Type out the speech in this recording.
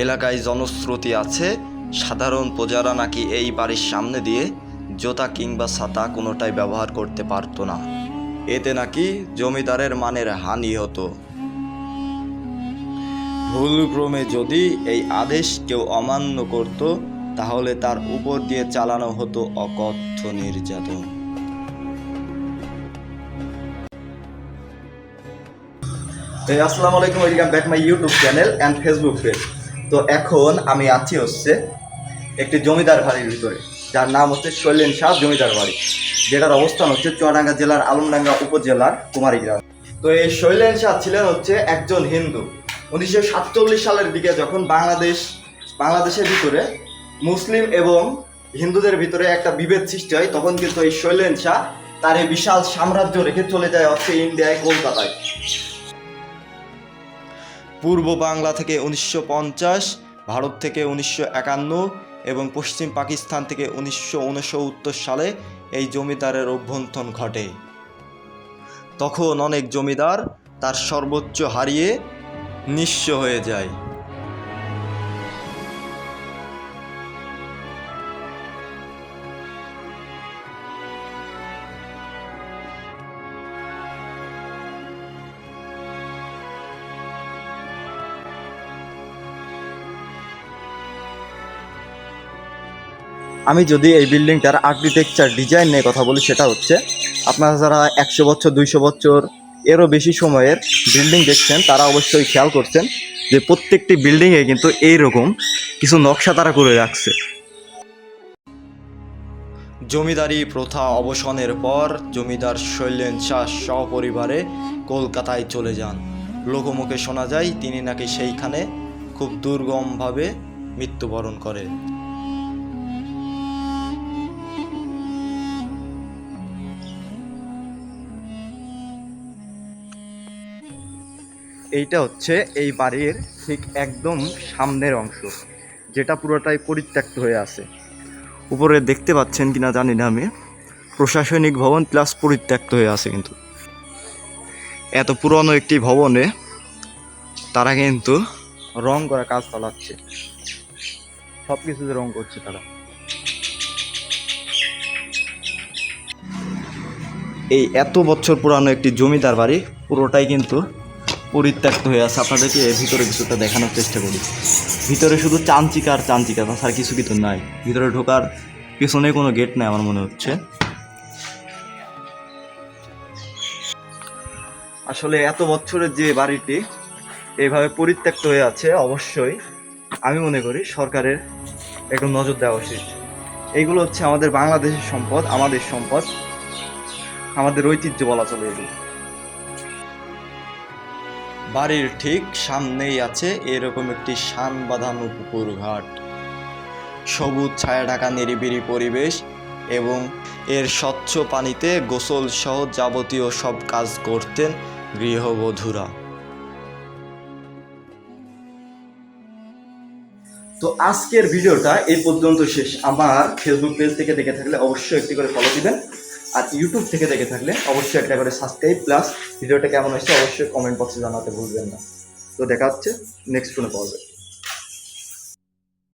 এলাকায় জনশ্রুতি আছে, সাধারণ প্রজারা নাকি এই বাড়ির সামনে দিয়ে জোতা কিংবা ছাতা কোনোটাই ব্যবহার করতে পারতো না। এতে নাকি জমিদারের মানের হানি হতো। ভুলক্রমে যদি এই আদেশ কেউ অমান্য করত, তাহলে তার উপর দিয়ে চালানো হতো অকথ্য নির্যাতন। আসসালামু আলাইকুম, welcome back my YouTube channel and Facebook page তো এখন আমি আছি হচ্ছে একটি জমিদার বাড়ির ভিতরে, যার নাম হচ্ছে শৈলেন শাহ জমিদার বাড়ি, যেটার অবস্থান হচ্ছে চুয়াডাঙ্গা জেলার আলমডাঙ্গা উপজেলার কুমারীগ্রাম তো এই শৈলেন শাহ ছিলেন হচ্ছে একজন হিন্দু। উনিশশো সাতচল্লিশ সালের দিকে যখন বাংলাদেশ, বাংলাদেশের ভিতরে মুসলিম এবং হিন্দুদের ভিতরে একটা বিভেদ সৃষ্টি হয়, তখন কিন্তু এই শৈলেন শাহ তার এই বিশাল সাম্রাজ্য রেখে চলে যায় হচ্ছে ইন্ডিয়ায় কলকাতায়। পূর্ব বাংলা থেকে উনিশশো পঞ্চাশ, ভারত থেকে উনিশশো একান্ন এবং পশ্চিম পাকিস্তান থেকে উনিশশো উনসত্তর সালে এই জমিদারের অভ্যন্থন ঘটে। তখন অনেক জমিদার তার সর্বোচ্চ হারিয়ে নিঃস্ব হয়ে যায়। আমি যদি এই বিল্ডিংটার আর্কিটেকচার ডিজাইন নিয়ে কথা বলি, সেটা হচ্ছে আপনারা যারা একশো বছর, দুইশো বছর এরও বেশি সময়ের বিল্ডিং দেখছেন, তারা অবশ্যই খেয়াল করছেন যে প্রত্যেকটি বিল্ডিংয়ে কিন্তু এইরকম কিছু নকশা তারা করে রাখছে। জমিদারি প্রথা অবসানের পর জমিদার শৈলেন শাহ সপরিবারে কলকাতায় চলে যান। লোকমুখে শোনা যায়, তিনি নাকি সেইখানে খুব দুর্গমভাবে মৃত্যুবরণ করেন। এইটা হচ্ছে এই বাড়ির ঠিক একদম সামনের অংশ, যেটা পুরোটাই পরিত্যক্ত হয়ে আছে। উপরে দেখতে পাচ্ছেন কিনা জানি না আমি, প্রশাসনিক ভবন প্লাস পরিত্যক্ত হয়ে আছে কিন্তু। এত পুরনো একটি ভবনে তারা কিন্তু রং করা কাজ চালাচ্ছে। সব কিছুতে রং করছে তারা। এই এত বছর পুরানো একটি জমিদার বাড়ি পুরোটাই কিন্তু পরিত্যক্ত হয়ে আছে। আপনাদেরকে এর ভিতরে কিছুটা দেখানোর চেষ্টা করি। ভিতরে শুধু চাঞ্চিকা আর চাঞ্চিকা তাছাড়া কিছু কিছু নাই। ভিতরে ঢোকার পিছনে কোনো গেট নাই আমার মনে হচ্ছে। আসলে এত বছরের যে বাড়িটি এইভাবে পরিত্যক্ত হয়ে আছে, অবশ্যই আমি মনে করি সরকারের একটু নজর দেওয়া উচিত। এইগুলো হচ্ছে আমাদের বাংলাদেশের সম্পদ, আমাদের সম্পদ, আমাদের ঐতিহ্য বলা চলে এগুলো। বাড়ির ঠিক সামনেই আছে এরকম একটি শান বাঁধানো পুকুর ঘাট সবুজ ছায়া ঢাকা নিরিবিলি পরিবেশ এবং এর স্বচ্ছ পানিতে গোসল সহ যাবতীয় সব কাজ করতেন গৃহবধূরা। তো আজকের ভিডিওটা এই পর্যন্ত শেষ। আমার ফেসবুক পেজ থেকে দেখে থাকলে অবশ্যই একটি করে ফলো দিবেন। আর ইউটিউব থেকে দেখে থাকলে অবশ্যই একটা করে সাবস্ক্রাইব প্লাস ভিডিওটা কেমন হয়েছে অবশ্যই কমেন্ট বক্সে জানাতে ভুলবেন না। তো দেখা হচ্ছে নেক্সট কোনো পাওয়া